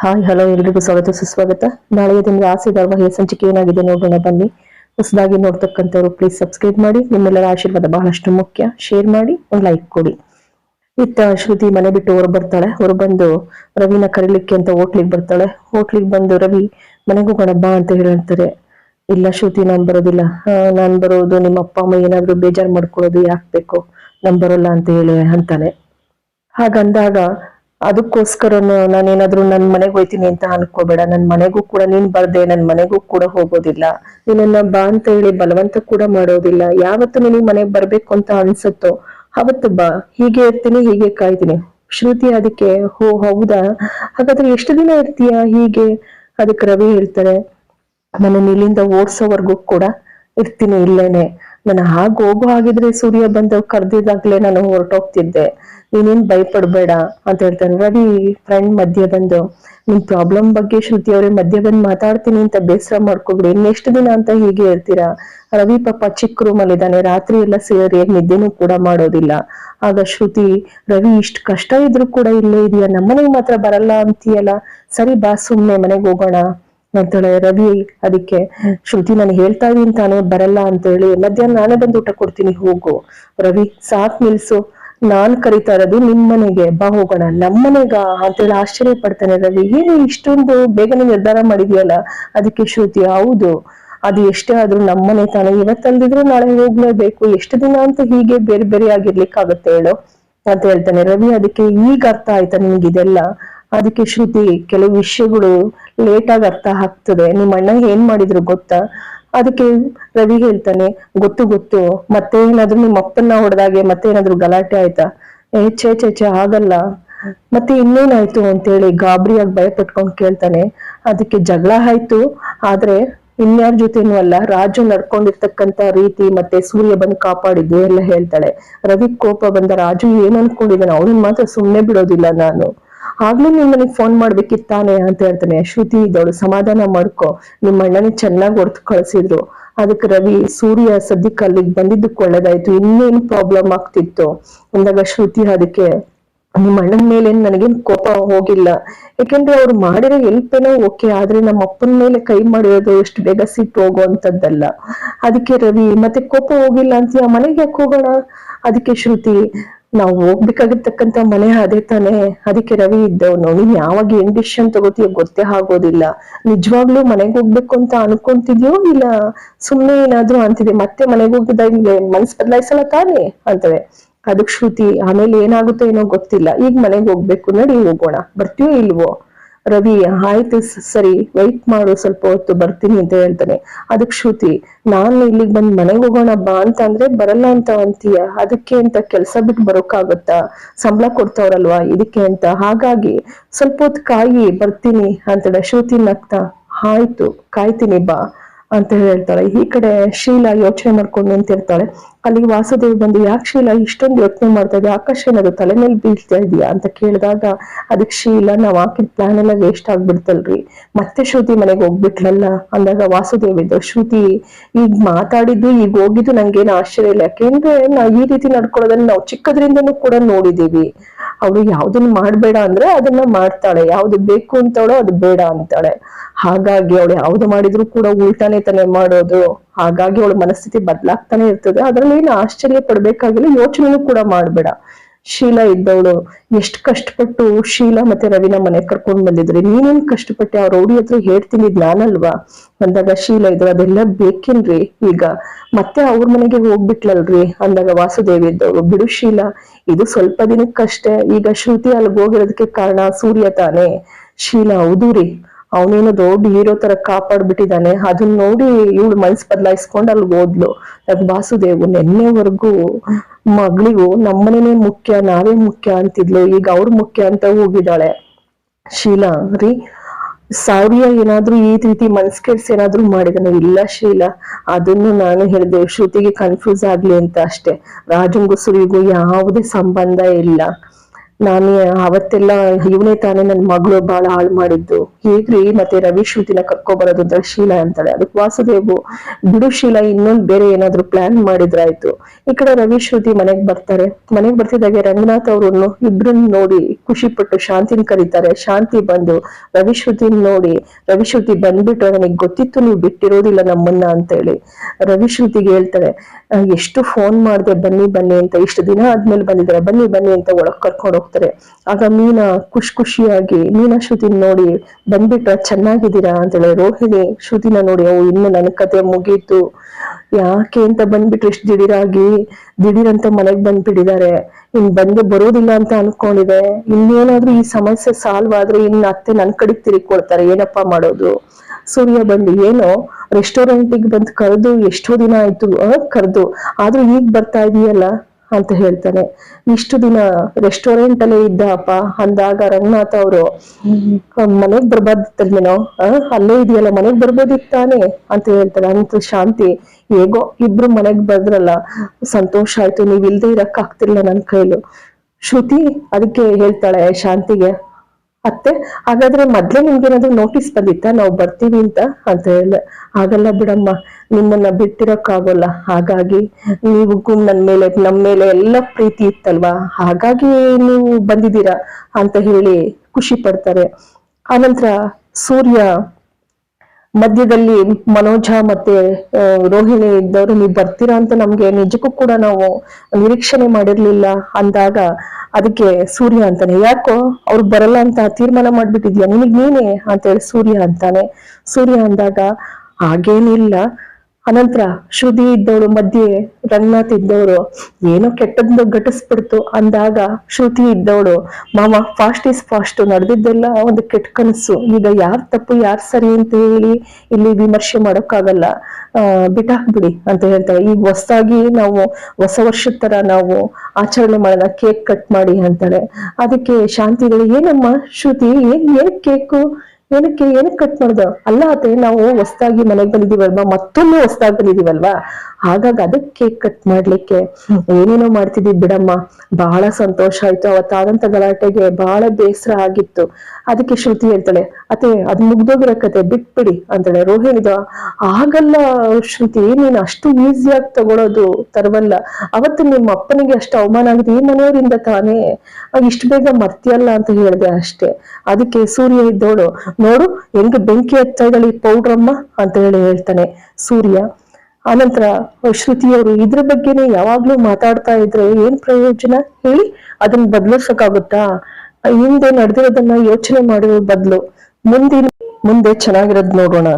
Hi hello ಎಲ್ರಿಗೂ ಸ್ವಾಗತ, ಸುಸ್ವಾಗತ. ನಾಳೆಯ ದಿನದ ಆಸೆ ಧಾರಾವಾಹಿಯ ಸಂಚಿಕೆ ಏನಾಗಿದೆ ನೋಡೋಣ, ಬನ್ನಿ. ಹೊಸದಾಗಿ ನೋಡ್ತಕ್ಕಂಥವ್ರು ಪ್ಲೀಸ್ ಸಬ್ಸ್ಕ್ರೈಬ್ ಮಾಡಿ. ನಿಮ್ಮೆಲ್ಲರ ಆಶೀರ್ವಾದ ಬಹಳಷ್ಟು ಮುಖ್ಯ. ಶೇರ್ ಮಾಡಿ, ಒಂದು ಲೈಕ್ ಕೊಡಿ. ಇತ್ತ ಶ್ರುತಿ ಮನೆ ಬಿಟ್ಟು ಹೊರ ಬರ್ತಾಳೆ. ಹೊರ ಬಂದು ರವಿನ ಕರೀಲಿಕ್ಕೆ ಅಂತ ಹೋಟ್ಲಿಗೆ ಬರ್ತಾಳೆ. ಹೋಟ್ಲಿಗೆ ಬಂದು, ರವಿ, ಮನೆಗೂ ಬಾ ಅಂತ ಹೇಳ್ತಾರೆ. ಇಲ್ಲ ಶ್ರುತಿ, ನಾನ್ ಬರೋದಿಲ್ಲ. ನಾನ್ ಬರೋದು ನಿಮ್ಮ ಅಪ್ಪ, ಅಮ್ಮ ಏನಾದರೂ ಬೇಜಾರ್ ಮಾಡ್ಕೊಳ್ಳೋದು ಯಾಕೆ ಬೇಕು? ನಾನ್ ಬರೋಲ್ಲ ಅಂತ ಹೇಳಿ ಅಂತಾನೆ. ಹಾಗಂದಾಗ ಅದಕ್ಕೋಸ್ಕರ ನಾನೇನಾದ್ರೂ ನನ್ ಮನೆಗೆ ಹೋಯ್ತೀನಿ ಅಂತ ಅನ್ಕೋಬೇಡ. ನನ್ ಮನೆಗೂ ಕೂಡ ನೀನ್ ಬರ್ದೆ, ನನ್ ಮನೆಗೂ ಕೂಡ ಹೋಗೋದಿಲ್ಲ. ನಿನ್ನ ಬಾ ಅಂತ ಹೇಳಿ ಬಲವಂತ ಕೂಡ ಮಾಡೋದಿಲ್ಲ. ಯಾವತ್ತು ನಿನಗೆ ಮನೆಗೆ ಬರ್ಬೇಕು ಅಂತ ಅನ್ಸುತ್ತೋ, ಅವತ್ತು ಬಾ. ಹೀಗೆ ಇರ್ತೀನಿ, ಹೀಗೆ ಕಾಯ್ತೀನಿ. ಶ್ರುತಿ ಅದಕ್ಕೆ, ಹೋ, ಹೌದಾ? ಹಾಗಾದ್ರೆ ಎಷ್ಟು ದಿನ ಇರ್ತೀಯ ಹೀಗೆ? ಅದಕ್ಕೆ ರವಿ ಹೇಳ್ತಾರೆ ನಾನು ಇಲ್ಲಿಂದ ಓಡ್ಸೋವರ್ಗು ಕೂಡ ಇರ್ತೀನಿ ಇಲ್ಲೇನೆ. ನಾನು ಹಾಗೆ ಹೋಗೋ ಹಾಗಿದ್ರೆ ಸೂರ್ಯ ಬಂದು ಕರೆದಿದ್ದಾಗಲೇ ನಾನು ಹೊರಟೋಗ್ತಿದ್ದೆ. ನೀನೇನ್ ಭಯಪಡ್ಬೇಡ ಅಂತ ಹೇಳ್ತಾನೆ. ರವಿ ಫ್ರೆಂಡ್ ಮಧ್ಯೆ ಬಂದು ನಿಮ್ ಪ್ರಾಬ್ಲಮ್ ಬಗ್ಗೆ ಶ್ರುತಿ ಅವ್ರೆ ಮಧ್ಯೆ ಬಂದು ಮಾತಾಡ್ತೀನಿ ಅಂತ ಬೇಸರ ಮಾಡ್ಕೊಬಿಡಿ. ನೆಕ್ಸ್ಟ್ ದಿನ ಅಂತ ಹೀಗೆ ಹೇಳ್ತೀರಾ? ರವಿ ಪಾಪ ಚಿಕ್ಕ ರೂಮ್ ಅಲ್ಲಿ ಇದ್ದಾನೆ ರಾತ್ರಿ ಎಲ್ಲ ಸರಿಯಾಗಿ ನಿದ್ದೆನೂ ಕೂಡ ಮಾಡೋದಿಲ್ಲ. ಆಗ ಶ್ರುತಿ, ರವಿ, ಇಷ್ಟು ಕಷ್ಟ ಇದ್ರು ಕೂಡ ಇಲ್ಲೇ ಇದೆಯಾ? ನಮ್ಮನೆಗೆ ಮಾತ್ರ ಬರಲ್ಲ ಅಂತೀಯಲ್ಲ? ಸರಿ ಬಾ, ಸುಮ್ನೆ ಮನೆಗೆ ಹೋಗೋಣ. ಅಂತಾಳೆ ರವಿ ಅದಕ್ಕೆ, ಶ್ರುತಿ ನಾನು ಹೇಳ್ತಾ ಇದೀನಿ ತಾನೇ, ಬರಲ್ಲ ಅಂತ ಹೇಳಿ ಮಧ್ಯಾಹ್ನ ನಾನೇ ಬಂದು ಊಟ ಕೊಡ್ತೀನಿ, ಹೋಗು. ರವಿ, ಸಾಕ್ ನಿಲ್ಸು. ನಾನ್ ಕರಿತಾ ಇರೋದು ನಿಮ್ ಮನೆಗೆ. ಬಾ ಹೋಗೋಣ. ನಮ್ಮನೆಗ ಅಂತೇಳಿ ಆಶ್ಚರ್ಯ ಪಡ್ತಾನೆ ರವಿ. ಏನು ಇಷ್ಟೊಂದು ಬೇಗನೆ ನಿರ್ಧಾರ ಮಾಡಿದ್ಯಲ್ಲ, ಅದಕ್ಕೆ ಶ್ರುತಿ? ಹೌದು. ಅದು ಎಷ್ಟೇ ಆದ್ರೂ ನಮ್ಮನೆ ತಾನೇ. ಇವತ್ತಲ್ದಿದ್ರು ನಾಳೆ ಹೋಗ್ಲೇಬೇಕು. ಎಷ್ಟು ದಿನ ಅಂತ ಹೀಗೆ ಬೇರೆ ಬೇರೆ ಆಗಿರ್ಲಿಕ್ಕಾಗತ್ತೆ ಹೇಳು? ಅಂತ ಹೇಳ್ತಾನೆ ರವಿ. ಅದಕ್ಕೆ, ಈಗ ಅರ್ಥ ಆಯ್ತಾ ನಿಮ್ಗೆ ಇದೆಲ್ಲ ಅದಕ್ಕೆ ಶ್ರುತಿ, ಕೆಲವು ವಿಷಯಗಳು ಲೇಟ್ ಆಗಿ ಅರ್ಥ ಆಗ್ತದೆ. ನಿಮ್ಮ ಅಣ್ಣ ಏನ್ ಮಾಡಿದ್ರು ಗೊತ್ತಾ? ಅದಕ್ಕೆ ರವಿ ಹೇಳ್ತಾನೆ, ಗೊತ್ತು ಗೊತ್ತು. ಮತ್ತೆ ಏನಾದ್ರು ನಿಮ್ಮ ಅಪ್ಪನ್ನ ಹೊಡೆದಾಗೆ ಮತ್ತೆ ಏನಾದ್ರು ಗಲಾಟೆ ಆಯ್ತಾ? ಏ, ಛೇ ಛೇ ಆಗಲ್ಲ ಮತ್ತೆ ಇನ್ನೇನಾಯ್ತು? ಅಂತೇಳಿ ಗಾಬರಿಯಾಗಿ ಭಯ ಪಟ್ಕೊಂಡು ಕೇಳ್ತಾನೆ. ಅದಕ್ಕೆ ಜಗಳ ಆಯ್ತು. ಆದ್ರೆ ಇನ್ಯಾರ ಜೊತೆನೂ ಅಲ್ಲ, ರಾಜು ನಡ್ಕೊಂಡಿರ್ತಕ್ಕಂತ ರೀತಿ ಮತ್ತೆ ಸೂರ್ಯ ಬಂದು ಕಾಪಾಡಿದ್ದು ಎಲ್ಲ ಹೇಳ್ತಾಳೆ. ರವಿ ಕೋಪ ಬಂದ ರಾಜು ಏನ್ ಅನ್ಕೊಂಡಿದ್ದಾನೆ? ಅವನನ್ನ ಮಾತ್ರ ಸುಮ್ನೆ ಬಿಡೋದಿಲ್ಲ ನಾನು. ಆಗ್ಲೂ ನೀನ್ ನನಗೆ ಫೋನ್ ಮಾಡ್ಬೇಕಿತ್ತಾನೆ ಅಂತ ಹೇಳ್ತಾನೆ. ಶ್ರುತಿ ಇದ್ದವಳು ಸಮಾಧಾನ ಮಾಡ್ಕೊ. ನಿಮ್ಮ ಅಣ್ಣನೇ ಚೆನ್ನಾಗಿ ಹೊರತು ಕಳ್ಸಿದ್ರು. ಅದಕ್ಕೆ ರವಿ, ಸೂರ್ಯ ಸದ್ಯಕ್ಕೆ ಅಲ್ಲಿಗೆ ಬಂದಿದ್ದಕ್ಕೆ ಒಳ್ಳೇದಾಯ್ತು. ಇನ್ನೇನು ಪ್ರಾಬ್ಲಮ್ ಆಗ್ತಿತ್ತು? ಅಂದಾಗ ಶ್ರುತಿ ಅದಕ್ಕೆ, ನಿಮ್ಮ ಅಣ್ಣನ ಮೇಲೆ ನನಗೇನ್ ಕೋಪ ಹೋಗಿಲ್ಲ. ಯಾಕೆಂದ್ರೆ ಅವ್ರು ಮಾಡಿರೋ ಎಲ್ಪ್ ಏನೋ ಓಕೆ ಆದ್ರೆ ನಮ್ಮ ಅಪ್ಪನ ಮೇಲೆ ಕೈ ಮಾಡಿರೋದು ಎಷ್ಟು ಬೇಗ ಸಿಟ್ಟು ಹೋಗುವಂತದ್ದಲ್ಲ ಅದಕ್ಕೆ ರವಿ, ಮತ್ತೆ ಕೋಪ ಹೋಗಿಲ್ಲ ಅಂತ ಮನೆಗೆ ಯಾಕೆ ಹೋಗೋಣ? ಅದಕ್ಕೆ ಶ್ರುತಿ ನಾವು ಹೋಗ್ಬೇಕಾಗಿರ್ತಕ್ಕಂತ ಮನೆ ಅದೇ ತಾನೇ. ಅದಕ್ಕೆ ರವಿ ಇದ್ದವನು. ನೀನ್ ಯಾವಾಗ ಏನ್ ಡಿಸಿಷನ್ ತಗೋತೀಯ ಗೊತ್ತೇ ಆಗೋದಿಲ್ಲ. ನಿಜವಾಗ್ಲೂ ಮನೆಗೆ ಹೋಗ್ಬೇಕು ಅಂತ ಅನ್ಕೊಂತಿದ್ಯೋ ಇಲ್ಲ ಸುಮ್ನೆ ಏನಾದ್ರೂ ಅಂತಿದೆ ಮತ್ತೆ ಮನೆಗೆ ಹೋಗಿದಾಗ ಮನ್ಸ್ ಬದಲಾಯಿಸಲ್ಲ ತಾನೇ? ಅಂತವೆ. ಅದಕ್ ಶ್ರುತಿ, ಆಮೇಲೆ ಏನಾಗುತ್ತೋ ಏನೋ ಗೊತ್ತಿಲ್ಲ. ಈಗ ಮನೆಗೆ ಹೋಗ್ಬೇಕು. ನಡಿ ಹೋಗೋಣ. ಬರ್ತೀಯೋ ಇಲ್ವೋ? ರವಿ, ಆಯ್ತು ಸರಿ ವೈಟ್ ಮಾಡು, ಸ್ವಲ್ಪ ಹೊತ್ತು ಬರ್ತೀನಿ ಅಂತ ಹೇಳ್ತಾನೆ. ಅದಕ್ ಶ್ರುತಿ, ನಾನು ಇಲ್ಲಿಗೆ ಬಂದ್ ಮನೆಗೆ ಹೋಗೋಣ ಬಾ ಅಂತ ಅಂದ್ರೆ ಬರಲ್ಲ ಅಂತ ಅಂತೀಯ? ಅದಕ್ಕೆ ಅಂತ ಕೆಲ್ಸ ಬಿಟ್ಟು ಬರೋಕ್ಕಾಗತ್ತಾ? ಸಂಬಳ ಕೊಡ್ತಾವ್ರಲ್ವಾ ಇದಕ್ಕೆ ಅಂತ? ಹಾಗಾಗಿ ಸ್ವಲ್ಪ ಹೊತ್ತು ಕಾಯಿ, ಬರ್ತೀನಿ ಅಂತಾಳೆ ಶ್ರುತಿ ನಗ್ತಾ. ಆಯ್ತು, ಕಾಯ್ತೀನಿ ಬಾ ಅಂತ ಹೇಳ್ತಾಳೆ. ಈ ಕಡೆ ಶೀಲಾ ಯೋಚನೆ ಮಾಡ್ಕೊಂಡು ನಿಂತಿರ್ತಾಳೆ. ಅಲ್ಲಿಗೆ ವಾಸುದೇವ್ ಬಂದು, ಯಾಕೆ ಶೀಲಾ, ಇಷ್ಟೊಂದು ಯೋಚನೆ ಮಾಡ್ತಾ ಇದೆ ಆಕಾಶ ಏನಾದ್ರು ತಲೆ ಮೇಲೆ ಬೀಳ್ತಾ ಇದೆಯಾ? ಅಂತ ಕೇಳಿದಾಗ, ಅದಕ್ಕೆ ಶೀಲಾ, ನಾವ್ ಹಾಕಿದ ಪ್ಲಾನ್ ಎಲ್ಲ ವೇಸ್ಟ್ ಆಗ್ಬಿಡ್ತಲ್ರಿ. ಮತ್ತೆ ಶ್ರುತಿ ಮನೆಗೆ ಹೋಗ್ಬಿಟ್ಲಲ್ಲ? ಅಂದಾಗ ವಾಸುದೇವ್ ಇದ್ದು, ಶ್ರುತಿ, ಈಗ ಮಾತಾಡಿದ್ದು, ಈಗ ಹೋಗಿದ್ದು ನಂಗೇನು ಆಶ್ಚರ್ಯ ಇಲ್ಲ. ಯಾಕೆಂದ್ರೆ ನಾವ್ ಈ ರೀತಿ ನಡ್ಕೊಳ್ಳೋದನ್ನ ನಾವು ಚಿಕ್ಕದ್ರಿಂದನೂ ಕೂಡ ನೋಡಿದೀವಿ ಅವಳು ಯಾವ್ದನ್ನ ಮಾಡ್ಬೇಡ ಅಂದ್ರೆ ಅದನ್ನ ಮಾಡ್ತಾಳೆ. ಯಾವ್ದು ಬೇಕು ಅಂತಾಳೋ ಅದು ಬೇಡ ಅಂತಾಳೆ. ಹಾಗಾಗಿ ಅವಳು ಯಾವ್ದು ಮಾಡಿದ್ರು ಕೂಡ ಉಲ್ಟಾನೇ ತಾನೆ ಮಾಡೋದು. ಹಾಗಾಗಿ ಅವಳ ಮನಸ್ಥಿತಿ ಬದಲಾಗ್ತಾನೆ ಇರ್ತದೆ. ಅದ್ರಲ್ಲಿ ಏನು ಆಶ್ಚರ್ಯ ಪಡ್ಬೇಕಾಗಿಲ್ಲ. ಯೋಚನೆನೂ ಕೂಡ ಮಾಡ್ಬೇಡ. ಶೀಲಾ ಇದ್ದವಳು. ಎಷ್ಟು ಕಷ್ಟಪಟ್ಟು ಶೀಲಾ ಮತ್ತೆ ರವಿನ ಮನೆ ಕರ್ಕೊಂಡ್ ಬಂದಿದ್ರಿ. ನೀನೇನ್ ಕಷ್ಟಪಟ್ಟೆ? ಅವ್ರ ರೌಡಿ ಹತ್ರ ಹೇಳ್ತೀನಿ ನಾನಲ್ವಾ ಅಂದಾಗ ಶೀಲಾ ಇದ್ರು ಅದೆಲ್ಲ ಬೇಕೇನ್ರಿ? ಈಗ ಮತ್ತೆ ಅವ್ರ ಮನೆಗೆ ಹೋಗ್ಬಿಟ್ಲಲ್ರಿ? ಅಂದಾಗ ವಾಸುದೇವಿ ಇದ್ದವಳು. ಬಿಡು ಶೀಲಾ, ಇದು ಸ್ವಲ್ಪ ದಿನಕ್ಕಷ್ಟೇ ಈಗ ಶ್ರುತಿ ಅಲ್ಲಿ ಹೋಗಿರೋದಕ್ಕೆ ಕಾರಣ ಸೂರ್ಯ ತಾನೇ. ಶೀಲಾ, ಹೌದು ಅವನೇನೋ ದೊಡ್ಡ ಹೀರೋ ತರ ಕಾಪಾಡ್ಬಿಟ್ಟಿದ್ದಾನೆ ಅದನ್ನ ನೋಡಿ ಇವಳು ಮನ್ಸ್ ಬದಲಾಯಿಸ್ಕೊಂಡು ಅಲ್ಲಿ ಹೋದ್ಲು. ಅದ್ ವಾಸುದೇವ್, ನಿನ್ನೆವರೆಗೂ ಮಗಳಿಗೂ ನಮ್ಮನೇನೆ ಮುಖ್ಯ, ನಾವೇ ಮುಖ್ಯ ಅಂತಿದ್ಲು. ಈಗ ಅವ್ರು ಮುಖ್ಯ ಅಂತ ಹೋಗಿದ್ದಾಳೆ. ಶೀಲಾ, ರೀ ಸೌರ್ಯ ಏನಾದ್ರೂ ಈ ರೀತಿ ಮನ್ಸ್ ಕೆಡ್ಸ್ ಏನಾದ್ರೂ ಮಾಡಿದನು? ಇಲ್ಲ ಶೀಲಾ, ಅದನ್ನು ನಾನು ಹೇಳಿದೆ. ಶ್ರುತಿಗೆ ಕನ್ಫ್ಯೂಸ್ ಆಗ್ಲಿ ಅಂತ ಅಷ್ಟೇ. ರಾಜಂಗುಸುರಿಗೂ ಯಾವುದೇ ಸಂಬಂಧ ಇಲ್ಲ. ನಾನು ಅವತ್ತೆಲ್ಲ ಇವನೇ ತಾನೇ ನನ್ನ ಮಗಳು ಬಹಳ ಹಾಳು ಮಾಡಿದ್ದು. ಹೇಗ್ರಿ ಮತ್ತೆ ರವಿ ಶ್ರುತಿನ ಕರ್ಕೊಬರೋದು ಅಂತ ಶೀಲ ಅಂತಾಳೆ. ಅದಕ್ಕೆ ವಾಸುದೇವು, ಬಿಡು ಶೀಲ, ಇನ್ನೊಂದ್ ಬೇರೆ ಏನಾದ್ರು ಪ್ಲಾನ್ ಮಾಡಿದ್ರಾಯ್ತು. ಈ ಕಡೆ ರವಿ ಶ್ರುತಿ ಮನೆಗ್ ಬರ್ತಾರೆ. ಮನೆಗ್ ಬರ್ತಿದ್ದಾಗೆ ರಂಗನಾಥ್ ಅವ್ರನ್ನು ಇಬ್ರನ್ನ ನೋಡಿ ಖುಷಿ ಪಟ್ಟು ಶಾಂತಿನ ಕರೀತಾರೆ. ಶಾಂತಿ ಬಂದು ರವಿ ಶ್ರುತಿನ್ ನೋಡಿ, ರವಿ ಶ್ರುತಿ ಬಂದ್ಬಿಟ್ಟು ನನಗೆ ಗೊತ್ತಿತ್ತು ನೀವು ಬಿಟ್ಟಿರೋದಿಲ್ಲ ನಮ್ಮನ್ನ ಅಂತೇಳಿ ರವಿ ಶ್ರುತಿಗೆ ಹೇಳ್ತಾಳೆ ಎಷ್ಟು ಫೋನ್ ಮಾಡ್ದೆ ಬನ್ನಿ ಬನ್ನಿ ಅಂತ, ಇಷ್ಟು ದಿನ ಆದ್ಮೇಲೆ ಬಂದಿದ್ದಾರೆ? ಬನ್ನಿ ಬನ್ನಿ ಅಂತ ಒಳಗ್ ಕರ್ಕೊಂಡು ಹೋಗ್ತಾರೆ. ಆಗ ಮೀನಾ ಖುಷಿ ಖುಷಿಯಾಗಿ, ಮೀನಾ, ಶ್ರುತಿನ ನೋಡಿ ಬಂದ್ಬಿಟ್ರ ಚೆನ್ನಾಗಿದ್ದೀರಾ? ಅಂತೇಳಿ ರೋಹಿಣಿ, ಶ್ರುತಿನ ನೋಡಿ ಅವು ಇನ್ನು ನನ್ನ ಕತೆ ಮುಗೀತು. ಯಾಕೆ ಅಂತ ಬಂದ್ಬಿಟ್ರೆ ಎಷ್ಟು ದಿಢೀರಾಗಿ, ದಿಢೀರಂತ ಮನೆಗ್ ಬಂದ್ಬಿಟ್ಟಿದ್ದಾರೆ ಇನ್ ಬಂದು ಬರೋದಿಲ್ಲ ಅಂತ ಅನ್ಕೊಂಡಿದೆ. ಇನ್ನೇನಾದ್ರೂ ಈ ಸಮಸ್ಯೆ ಸಾಲ್ವ್ ಆದ್ರೆ ಇನ್ ಅತ್ತೆ ನನ್ ಕಡೆಗ್ ತಿರುಗಿಕೊಳ್ತಾರೆ ಏನಪ್ಪಾ ಮಾಡೋದು? ಸೂರ್ಯ ಬಂದು, ಏನೋ ರೆಸ್ಟೋರೆಂಟಿಗೆ ಬಂದು ಕರೆದು ಎಷ್ಟೋ ದಿನ ಆಯ್ತು ಕರೆದು. ಆದ್ರೂ ಈಗ ಬರ್ತಾ ಇದೀಯಲ್ಲ? ಅಂತ ಹೇಳ್ತಾನೆ ಇಷ್ಟು ದಿನ ರೆಸ್ಟೋರೆಂಟ್ ಅಲ್ಲೇ ಇದ್ದ ಅಪ್ಪ ಅಂದಾಗ ರಂಗನಾಥ್ ಅವರು ಮನೆಗ್ ಬರ್ಬಾರ್ದಿತ್ತಲ್ವೇನೋ ಆ, ಅಲ್ಲೇ ಇದೆಯಲ್ಲ ಮನೆಗ್ ಬರ್ಬೋದಿತ್ತಾನೆ? ಅಂತ ಹೇಳ್ತಾರೆ. ಅಂತ ಶಾಂತಿ ಹೇಗೋ ಇಬ್ರು ಮನೆಗ್ ಬಂದ್ರಲ್ಲ ಸಂತೋಷ ಆಯ್ತು ನೀವ್ ಇಲ್ದೇ ಇರಕ್ ಆಗ್ತಿರ್ಲಿಲ್ಲ ನನ್ ಕೈಲು. ಶ್ರುತಿ ಅದಕ್ಕೆ ಹೇಳ್ತಾಳೆ ಶಾಂತಿಗೆ ಅತ್ತೆ ಹಾಗಾದ್ರೆ ಮೊದ್ಲೇ ನಿಮ್ಗೇನಾದ್ರೂ ನೋಟಿಸ್ ಬಂದಿತ್ತಾ? ನಾವು ಬರ್ತೀವಿ ಅಂತ? ಅಂತ ಹೇಳಿದೆ ಹಾಗಲ್ಲ ಬಿಡಮ್ಮ, ನಿಮ್ಮನ್ನ ಬಿಟ್ಟಿರೋಕ್ಕಾಗೋಲ್ಲ. ಹಾಗಾಗಿ ನೀವು ನನ್ನ ನನ್ ಮೇಲೆ, ನಮ್ ಮೇಲೆ ಎಲ್ಲ ಪ್ರೀತಿ ಇತ್ತಲ್ವಾ? ಹಾಗಾಗಿ ನೀವು ಬಂದಿದ್ದೀರಾ ಅಂತ ಹೇಳಿ ಖುಷಿ ಪಡ್ತಾರೆ. ಆನಂತರ ಸೂರ್ಯ ಮಧ್ಯದಲ್ಲಿ ಮನೋಜ ಮತ್ತೆ ರೋಹಿಣಿ ಇದ್ದವರು, ನೀವು ಬರ್ತೀರಾ ಅಂತ ನಮ್ಗೆ? ನಿಜಕ್ಕೂ ಕೂಡ ನಾವು ನಿರೀಕ್ಷಣೆ ಮಾಡಿರ್ಲಿಲ್ಲ. ಅಂದಾಗ ಅದಕ್ಕೆ ಸೂರ್ಯ ಅಂತಾನೆ. ಯಾಕೋ ಅವ್ರು ಬರಲ್ಲ ಅಂತ ತೀರ್ಮಾನ ಮಾಡ್ಬಿಟ್ಟಿದ್ಯಾ? ನಿನಗ್ ನೀನೆ? ಅಂತ ಹೇಳಿ ಸೂರ್ಯ ಅಂತಾನೆ. ಸೂರ್ಯ ಅಂದಾಗ, ಹಾಗೇನಿಲ್ಲ. ಅನಂತರ ಶ್ರುತಿ ಇದ್ದವಳು, ಮಧ್ಯೆ ರಂಗನಾಥ್ ಇದ್ದವರು ಏನೋ ಕೆಟ್ಟದ್ದು ಘಟಿಸ್ಬಿಡ್ತು ಅಂದಾಗ ಶ್ರುತಿ ಇದ್ದವಳು ಮಾಮ ಫಾಸ್ಟ್ ಇಸ್ ಫಾಸ್ಟ್ ನಡೆದಿದ್ದೆಲ್ಲ ಒಂದು ಕೆಟ್ಟ ಕನಸು. ಈಗ ಯಾರ್ ತಪ್ಪು, ಯಾರ್ ಸರಿ ಅಂತ ಹೇಳಿ ಇಲ್ಲಿ ವಿಮರ್ಶೆ ಮಾಡೋಕ್ಕಾಗಲ್ಲ. ಬಿಟ್ಟಾಕ್ಬಿಡಿ ಅಂತ ಹೇಳ್ತಾರೆ. ಈಗ ಹೊಸದಾಗಿ ನಾವು ಹೊಸ ವರ್ಷದ ತರ ನಾವು ಆಚರಣೆ ಮಾಡೋಣ, ಕೇಕ್ ಕಟ್ ಮಾಡಿ ಅಂತಾಳೆ ಅದಕ್ಕೆ ಶಾಂತಿಗಳು, ಏನಮ್ಮ ಶ್ರುತಿ, ಏನ್ ಏನ್ ಕೇಕು? ಏನಕ್ಕೆ ಏನಕ್ ಕಟ್ ಮಾಡ್ದ? ಅಲ್ಲ ನಾವು ಹೊಸದಾಗಿ ಮನೆಗೆ ಬಂದಿದೀವಲ್ವಾ? ಮತ್ತೊಮ್ಮೆ ಹೊಸದಾಗಿ ಬಂದಿದೀವಲ್ವಾ? ಹಾಗಾಗಿ ಅದಕ್ಕೆ ಕೇಕ್ ಕಟ್ ಮಾಡ್ಲಿಕ್ಕೆ ಏನೇನೋ ಮಾಡ್ತಿದ್ವಿ ಬಿಡಮ್ಮ. ಬಹಳ ಸಂತೋಷ ಆಯ್ತು. ಅವತ್ತಾದಂತ ಗಲಾಟೆಗೆ ಬಹಳ ಬೇಸರ ಆಗಿತ್ತು. ಅದಕ್ಕೆ ಶ್ರುತಿ ಹೇಳ್ತಾಳೆ ಅತ್ತೆ ಅದ್ ಮುಗ್ದೋಗಿರೋ ಕತೆ, ಬಿಟ್ಬಿಡಿ. ಅಂತಾಳೆ. ರೋಹಿಣಿದ ಆಗಲ್ಲ ಶ್ರುತಿ, ನೀನ್ ಅಷ್ಟು ಈಸಿಯಾಗಿ ತಗೊಳೋದು, ತರವಲ್ಲ. ಅವತ್ತು ನಿಮ್ಮ ಅಪ್ಪನಿಗೆ ಅಷ್ಟು ಅವಮಾನ ಆಗಿದೆ. ಈ ಮನೆಯವರಿಂದ ತಾನೇ? ಇಷ್ಟು ಬೇಗ ಮರ್ತಿಯಲ್ಲ ಅಂತ ಹೇಳಿದೆ ಅಷ್ಟೇ. ಅದಕ್ಕೆ ಸೂರ್ಯ ಇದ್ದೋಳು ನೋಡು, ಹೆಂಗ್ ಬೆಂಕಿ ಹತ್ತಾ ಇದ್ದಾಳೆ ಈ ಪೌಡ್ರಮ್ಮ ಅಂತ ಹೇಳಿ ಹೇಳ್ತಾನೆ ಸೂರ್ಯ. ಆನಂತರ ಶ್ರುತಿಯವರು, ಇದ್ರ ಬಗ್ಗೆನೇ ಯಾವಾಗ್ಲೂ ಮಾತಾಡ್ತಾ ಇದ್ರೆ ಏನ್ ಪ್ರಯೋಜನ? ಹೇಳಿ, ಅದನ್ನ ಬದಲಿಸಕ್ಕಾಗುತ್ತಾ ಹಿಂದೆ ನಡೆದಿರೋದನ್ನ ಯೋಚನೆ ಮಾಡುವ ಬದಲು. ಮುಂದಿನ ಮುಂದೆ ಚೆನ್ನಾಗಿರೋದ್ ನೋಡೋಣ.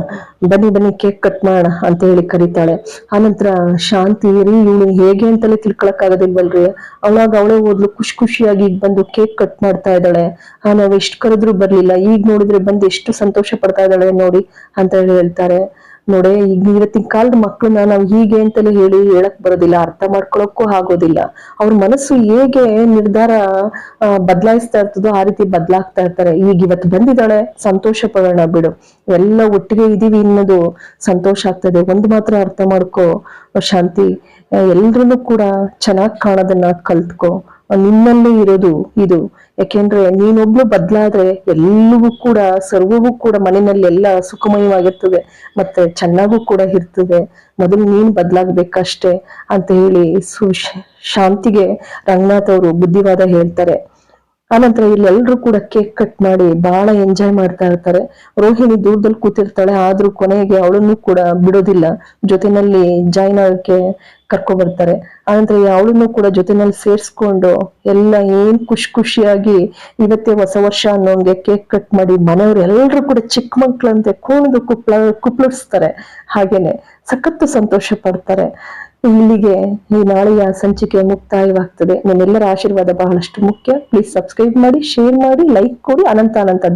ಬನ್ನಿ ಬನ್ನಿ ಕೇಕ್ ಕಟ್ ಮಾಡೋಣ ಅಂತ ಹೇಳಿ ಕರೀತಾಳೆ. ಆನಂತರ ಶಾಂತಿ, ರೀ, ಇವಳು ಹೇಗೆ ಅಂತಲೇ ತಿಳ್ಕೊಳಕ್ ಆಗೋದಿಲ್ವಲ್ರಿ? ಅವಳಾಗ ಅವಳೇ ಓದ್ಲು ಖುಷಿ ಖುಷಿಯಾಗಿ ಈಗ ಬಂದು ಕೇಕ್ ಕಟ್ ಮಾಡ್ತಾ ಇದ್ದಾಳೆ. ಆ, ನಾವ್ ಎಷ್ಟು ಕರೆದ್ರು ಬರ್ಲಿಲ್ಲ. ಈಗ ನೋಡಿದ್ರೆ ಬಂದು ಎಷ್ಟು ಸಂತೋಷ ಪಡ್ತಾ ಇದ್ದಾಳೆ ನೋಡಿ ಅಂತ ಹೇಳಿ ಹೇಳ್ತಾರೆ. ನೋಡೆ, ಈಗ ಇವತ್ತಿನ ಕಾಲದ ಮಕ್ಕಳನ್ನ ನಾವು ಹೀಗೆ ಅಂತಲೇ ಹೇಳಿ ಹೇಳಕ್ ಬರೋದಿಲ್ಲ, ಅರ್ಥ ಮಾಡ್ಕೊಳಕ್ಕೂ ಆಗೋದಿಲ್ಲ. ಅವ್ರ ಮನಸ್ಸು ಹೇಗೆ ನಿರ್ಧಾರ ಬದಲಾಯಿಸ್ತಾ ಇರ್ತದೋ ಆ ರೀತಿ ಬದಲಾಗ್ತಾ ಇರ್ತಾರೆ. ಈಗ ಇವತ್ತು ಬಂದಿದ್ದಾಳೆ, ಸಂತೋಷ ಪಡೋಣ ಬಿಡು. ಎಲ್ಲ ಒಟ್ಟಿಗೆ ಇದೀವಿ ಅನ್ನೋದು ಸಂತೋಷ ಆಗ್ತದೆ. ಒಂದು ಮಾತ್ರ ಅರ್ಥ ಮಾಡ್ಕೋ, ಶಾಂತಿ. ಎಲ್ರೂ ಕೂಡ ಚೆನ್ನಾಗ್ ಕಾಣೋದನ್ನ ಕಲ್ತ್ಕೋ. ನಿನ್ನಲ್ಲೇ ಇರೋದು ಇದು. ಯಾಕೆಂದ್ರೆ ನೀನೊಬ್ಳು ಬದ್ಲಾದ್ರೆ ಎಲ್ಲವೂ ಕೂಡ ಸರ್ವವೂ ಕೂಡ ಮನೆಯಲ್ಲಿ ಎಲ್ಲ ಸುಖಮಯವಾಗಿರ್ತದೆ. ಮತ್ತೆ ಚೆನ್ನಾಗೂ ಕೂಡ ಇರ್ತದೆ. ಮೊದಲು ನೀನ್ ಬದ್ಲಾಗ್ಬೇಕಷ್ಟೇ ಅಂತ ಹೇಳಿ ಸು ಶಾಂತಿಗೆ ರಂಗನಾಥ್ ಅವರು ಬುದ್ಧಿವಾದ ಹೇಳ್ತಾರೆ. ಆನಂತರ ಇಲ್ಲಿ ಎಲ್ರು ಕೂಡ ಕೇಕ್ ಕಟ್ ಮಾಡಿ ಬಹಳ ಎಂಜಾಯ್ ಮಾಡ್ತಾ ಇರ್ತಾರೆ. ರೋಹಿಣಿ ದೂರದಲ್ಲಿ ಕೂತಿರ್ತಾಳೆ, ಆದ್ರೂ ಕೊನೆಗೆ ಅವಳನ್ನು ಕೂಡ ಬಿಡೋದಿಲ್ಲ. ಜೊತೆನಲ್ಲಿ ಜಾಯ್ನ್ ಆಗಕ್ಕೆ ಕರ್ಕೊ ಬರ್ತಾರೆ. ಆನಂತರ ಅವಳನ್ನು ಕೂಡ ಜೊತೆನಲ್ಲಿ ಸೇರ್ಸ್ಕೊಂಡು ಎಲ್ಲ ಏನ್ ಖುಷಿ ಖುಷಿಯಾಗಿ ಇವತ್ತೇ ಹೊಸ ವರ್ಷ ಅನ್ನೋಂಗೆ ಕೇಕ್ ಕಟ್ ಮಾಡಿ ಮನೆಯವ್ರು ಎಲ್ಲರೂ ಕೂಡ ಚಿಕ್ಕ ಮಕ್ಳಂತೆ ಕೂಣದು ಕುಪ್ಲ ಕುಪ್ಲಿಸ್ತಾರೆ ಹಾಗೇನೆ ಸಖತ್ತು ಸಂತೋಷ ಪಡ್ತಾರೆ. ಇಲ್ಲಿಗೆ ಈ ನಾಳೆಯ ಸಂಚಿಕೆ ಮುಕ್ತಾಯವಾಗ್ತದೆ. ನಿಮ್ಮೆಲ್ಲರ ಆಶೀರ್ವಾದ ಬಹಳಷ್ಟು ಮುಖ್ಯ. ಪ್ಲೀಸ್ ಸಬ್ಸ್ಕ್ರೈಬ್ ಮಾಡಿ ಶೇರ್ ಮಾಡಿ ಲೈಕ್ ಕೊಡಿ. ಅನಂತ ಅನಂತ